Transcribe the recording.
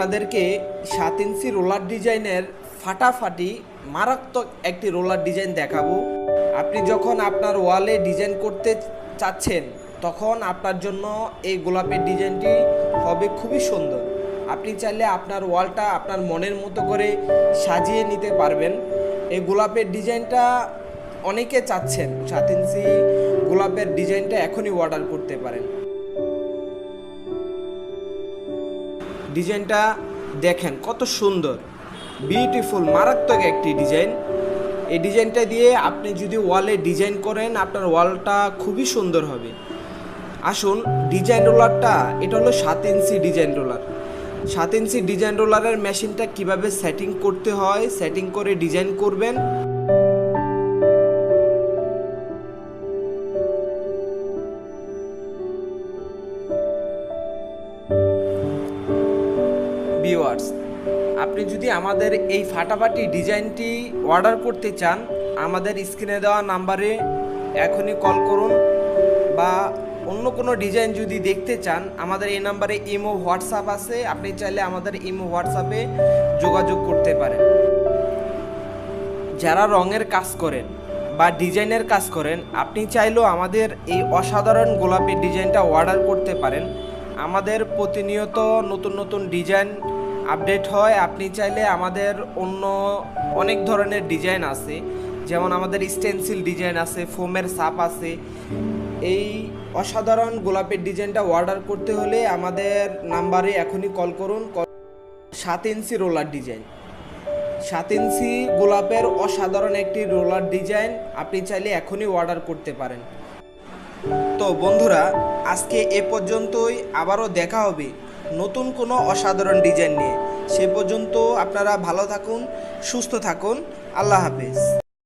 আপনাদেরকে সাত ইঞ্চি রোলার ডিজাইনের ফাটাফাটি মারাত্মক একটি রোলার ডিজাইন দেখাবো। আপনি যখন আপনার ওয়ালে ডিজাইন করতে চাচ্ছেন, তখন আপনার জন্য এই গোলাপের ডিজাইনটি হবে খুবই সুন্দর। আপনি চাইলে আপনার ওয়ালটা আপনার মনের মতো করে সাজিয়ে নিতে পারবেন। এই গোলাপের ডিজাইনটা অনেকে চাচ্ছেন, সাত ইঞ্চি গোলাপের ডিজাইনটা এখনই অর্ডার করতে পারেন। ডিজাইনটা দেখেন কত সুন্দর। বিউটিফুল মারাত্মক একটি ডিজাইন। এই ডিজাইনটা দিয়ে আপনি যদি ওয়ালে ডিজাইন করেন, আপনার ওয়ালটা খুবই সুন্দর হবে। আসুন, ডিজাইন রোলারটা, এটা হলো সাত ইঞ্চি ডিজাইন রোলার। সাত ইঞ্চি ডিজাইন রোলারের মেশিনটা কীভাবে সেটিং করতে হয় সেটিং করে ডিজাইন করবেন ভিউয়ার্স আপনি যদি আমাদের এই ফাটাফাটি ডিজাইনটি অর্ডার করতে চান, আমাদের স্ক্রিনে দেওয়া নাম্বারে এখনই কল করুন বা অন্য কোনো ডিজাইন যদি দেখতে চান, আমাদের এই নাম্বারে ইমো হোয়াটসঅ্যাপ আছে, আপনি চাইলে আমাদের ইমো হোয়াটসঅ্যাপে যোগাযোগ করতে পারেন। যারা রঙের কাজ করেন বা ডিজাইনের কাজ করেন, আপনি চাইলেও আমাদের এই অসাধারণ গোলাপি ডিজাইনটা অর্ডার করতে পারেন। আমাদের প্রতিনিয়ত নতুন নতুন ডিজাইন আপডেট হয়, আপনি চাইলে আমাদের অন্য অনেক ধরনের ডিজাইন আছে। যেমন আমাদের স্টেনসিল ডিজাইন আছে ফোমের সাপ আছে। এই অসাধারণ গোলাপের ডিজাইনটা অর্ডার করতে হলে আমাদের নাম্বারে এখনই কল করুন। সাত ইঞ্চি রোলার ডিজাইন। সাত ইঞ্চি গোলাপের অসাধারণ একটি রোলার ডিজাইন আপনি চাইলে এখনই অর্ডার করতে পারেন। তো বন্ধুরা, আজকে এ পর্যন্তই। আবারও দেখা হবে। নতুন কোনো অসাধারণ ডিজাইন নিয়ে। সে পর্যন্ত আপনারা ভালো থাকুন সুস্থ থাকুন। আল্লাহ হাফেজ।